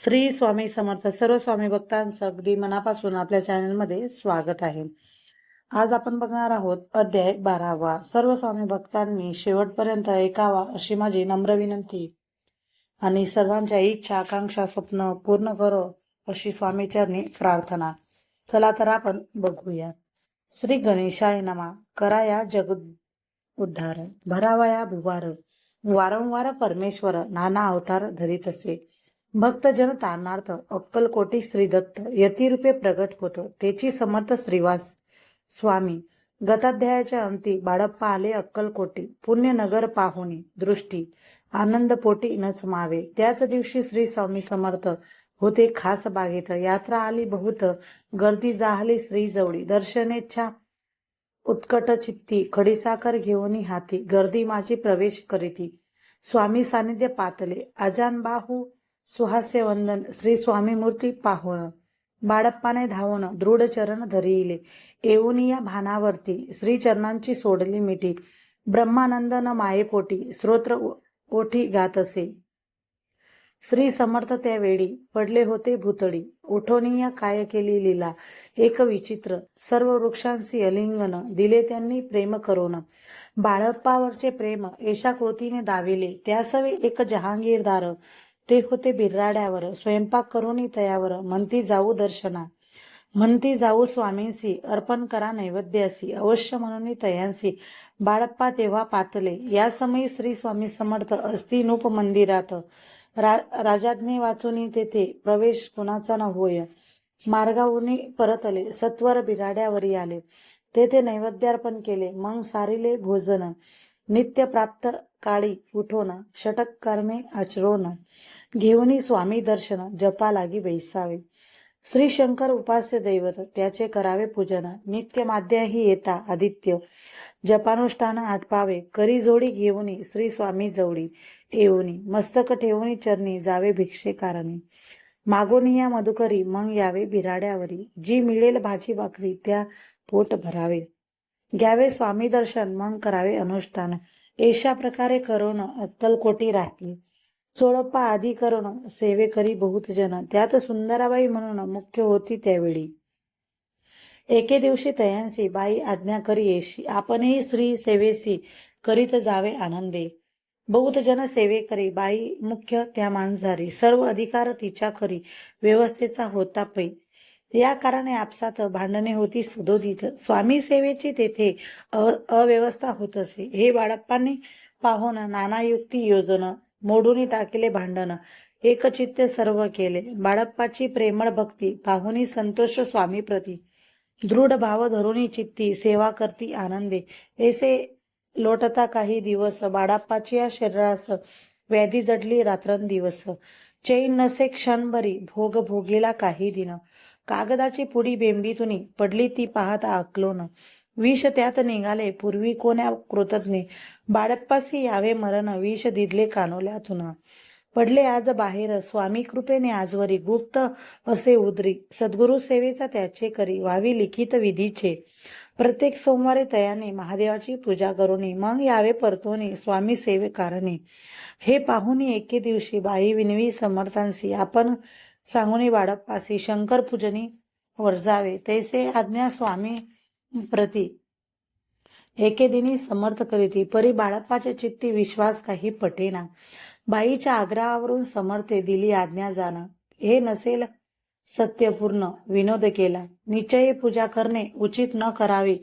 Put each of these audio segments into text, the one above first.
श्री स्वामी समर्थ सर्व स्वामी भक्तांचं अगदी मनापासून आपल्या चॅनलमध्ये स्वागत आहे. आज आपण बघणार आहोत अध्याय बारावा. सर्व स्वामी भक्तांनी शेवटपर्यंत ऐकावा अशी माझी नम्र विनंती. आणि सर्वांच्या इच्छा आकांक्षा स्वप्न पूर्ण करो अशी स्वामीचरणी प्रार्थना. चला तर आपण बघूया. श्री गणेशाय नमा. कराया जग उद्धार. भरावया भुवार वारंवार परमेश्वर नाना अवतार धरीत असे. भक्तजन तारणार्थ अक्कलकोटी श्री दत्त यतिरूपे प्रगट होतं. त्याची समर्थ श्रीवास. स्वामी गताध्यायाच्या अंती बाळप्पा आले अक्कलकोटी पुण्यनगर पाहुणी दृष्टी. आनंद पोटी नच मावे. त्याच दिवशी श्री स्वामी समर्थ होते खास बागेत. यात्रा आली बहुत. गर्दी जाहली श्री जवळी. दर्शनेच्छा उत्कट चित्ती. खडीसाखर घेऊन हाती. गर्दी माझी प्रवेश करीती. स्वामी सानिध्य पातले. अजान सुहास्य वंदन श्री स्वामी मूर्ती पाहोन. बाळप्पाने धावून दृढ चरण धरिले. येऊन या भानावरती श्रीचरणांची सोडली मिठी. ब्रह्मानंदन मायेपोटी स्रोत्र ओठी गात असे. श्री समर्थ त्यावेळी पडले होते भुतडी. उठोनिया काय केली लीला? एक विचित्र सर्व वृक्षांशी अलिंगन दिले त्यांनी प्रेम करून. बाळप्पावरचे प्रेम एशा कृतीने दाविले. त्यासवे एक जहांगीरदार. ते होते बिराड्यावर स्वयंपाक करून तयावर. म्हणती जाऊ दर्शना. म्हणती जाऊ स्वामींसी अर्पण करा नैवेद्यासी अवश्य म्हणून तयांसी बाळप्पा तेव्हा पातले. या समयी श्री स्वामी समर्थ असती नूप मंदिरात. रा राजाज्ञे वाचून तेथे प्रवेश कुणाचा न होय. मार्गावून परतले. सत्वर बिराड्यावरी आले. तेथे नैवेद्यार्पण केले. मग सारिले भोजन. नित्य प्राप्त काळी उठोन षटक कर्मे आचरोन घेऊनी स्वामी दर्शन जपा लागी बैसावे. श्री शंकर उपास्य दैवत त्याचे करावे पूजन. नित्य माध्याही येता आदित्य. जपानुष्ठान आटपावे. करी जोडी घेऊनी श्री स्वामी जवळी येऊनी. मस्तक ठेवूनी चरणी जावे भिक्षे कारणी. मागोनी या मधुकरी मग यावे बिराड्यावरी. जी मिळेल भाजी भाकरी त्या पोट भरावे. घ्यावे स्वामी दर्शन मन करावे अनुष्ठान. एशा प्रकारे करून अक्कलकोटी राखली चोळप्पा आधी करून सेवे करी बहुत जन. त्यात सुंदराबाई म्हणून मुख्य होती त्यावेळी. एके दिवशी तयांसी बाई आज्ञा करी येशी आपणही श्री सेवेसी करीत जावे आनंदे. बहुत जन सेवे करी. बाई मुख्य त्या मांजारी सर्व अधिकार तिच्या करी. व्यवस्थेचा होता पै. या कारणे आपसात भांडणे होती सदोदित स्वामी सेवेची तेथे अ- अव्यवस्था होत असे. हे बाळप्पांनी पाहून नाना युक्ती योजन मोडून टाकले भांडण एकचित्त सर्व केले. बाळप्पाची प्रेमळ भक्ती पाहुनी संतोष स्वामी प्रती. दृढ भाव धरुणी चित्ती सेवा करती आनंदे. ऐसे लोटता काही दिवस बाळाप्पाची या शरीरास व्याधी जडली रात्रंदिवस. चैन नसे क्षणभरी भोग भोगीला काही दिन. कागदाची पुडी बेंबीतून पडली ती पाहता आकलोन. विष त्यात निघाले पूर्वी कोण्या कृतज्ञ? बाळप्पासी यावे मरण विष दिदले कानोल्यातून. पडले आज बाहेर स्वामी कृपेने आजवरी गुप्त असे उदरी. सद्गुरु सेवेचा त्याचे करी व्हावी लिखित विधीचे. प्रत्येक सोमवारी तयाने महादेवाची पूजा करुनी मग यावे परतोनी स्वामी सेवे कारणे हे पाहुनी एके दिवशी बाई विनवी समर्थांसी आपण सांगुनी बाळप्पासी शंकर पूजनी वर्जावे तैसे आज्ञा स्वामी प्रती. एके दिनी समर्थ करीती परी बाळप्पाच्या चित्ती विश्वास काही पटेना. बाईच्या आग्रहावरून समर्थे दिली आज्ञा जाणं. हे नसेल सत्यपूर्ण विनोद केला. निश्चय पूजा करणे उचित न करावे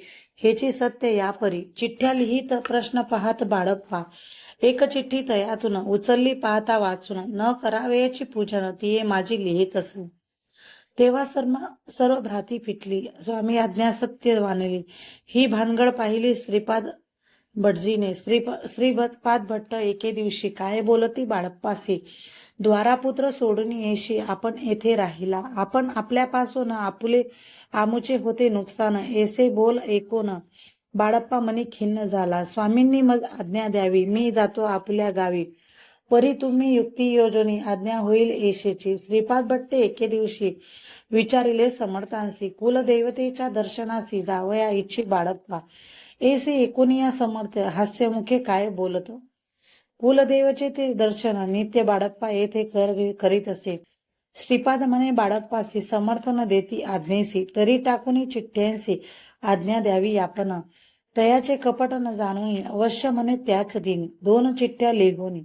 हेची सत्य यापरी चिठ्ठ्या लिहित प्रश्न पाहत बाळप्पा एक चिठ्ठी तयातून उचलली पाहता वाचून न करावे याची पूजन ती माझी लिहित असे. तेव्हा सर्व सर्व भ्राती फिटली. स्वामी आज्ञा सत्य मानली. ही भानगड पाहिली श्रीपाद भटजीने श्री श्रीपाद भट्ट एके दिवशी काय बोलती बाळप्पासी? द्वारापुत्र सोडून येशी आपण येथे राहिला. आपण आपल्यापासून आपुले आमुचे होते नुकसान. ऐसे बोल ऐकून बाळप्पा मनी खिन्न झाला. स्वामींनी मग आज्ञा द्यावी. मी जातो आपल्या गावी. परी तुम्ही युक्ती योजनी आज्ञा होईल येशेची. श्रीपाद भट्टे एके दिवशी विचारिले समर्थांसी कुलदेवतेच्या दर्शनासी जावया इच्छी बाळप्पा एसे एकोनिया समर्थ हास्यमुखे काय बोलत? कुलदेवचे ते दर्शन नित्य बाळप्पा येथे कर करीत असे. श्रीपाद म्हणे बाळप्पासी समर्थन देती आज्ञेसी तरी टाकूनी चिठ्ठ्यांसी आज्ञा द्यावी आपण तयाचे कपट न जाणून अवश्य म्हणे त्याच दिन दोन चिठ्ठ्या लिहून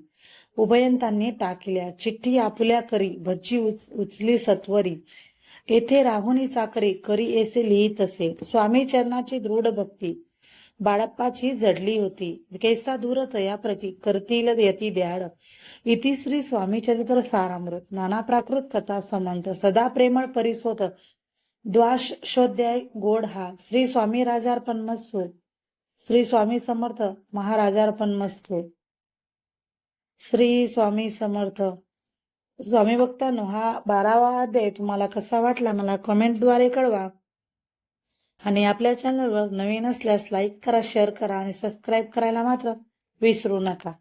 उभयंतांनी टाकल्या चिठ्ठी आपुल्या करी भज्जी उच, उचली सत्वरी. येथे राहुनी चाकरी करी एसे लिहित असे. स्वामी चरणाची दृढ भक्ती. बाळप्पाची जडली होती. कैसा दूर तया प्रती करतील यती द्याड. इति श्री स्वामी चरित्र सारामृत. नाना प्राकृत कथा समंत. सदा प्रेमळ परिसोत. द्वाशोध्याय गोड हा. श्री स्वामी राजार्पण मस्तू श्री स्वामी समर्थ महाराजार्पण मस्तू श्री स्वामी समर्थ. स्वामी भक्तांनो हा बारावा अध्याय तुम्हाला कसा वाटला मला कमेंटद्वारे कळवा. आणि आपल्या चॅनलवर नवीन असल्यास लाईक करा शेअर करा आणि सबस्क्राईब करायला मात्र विसरू नका.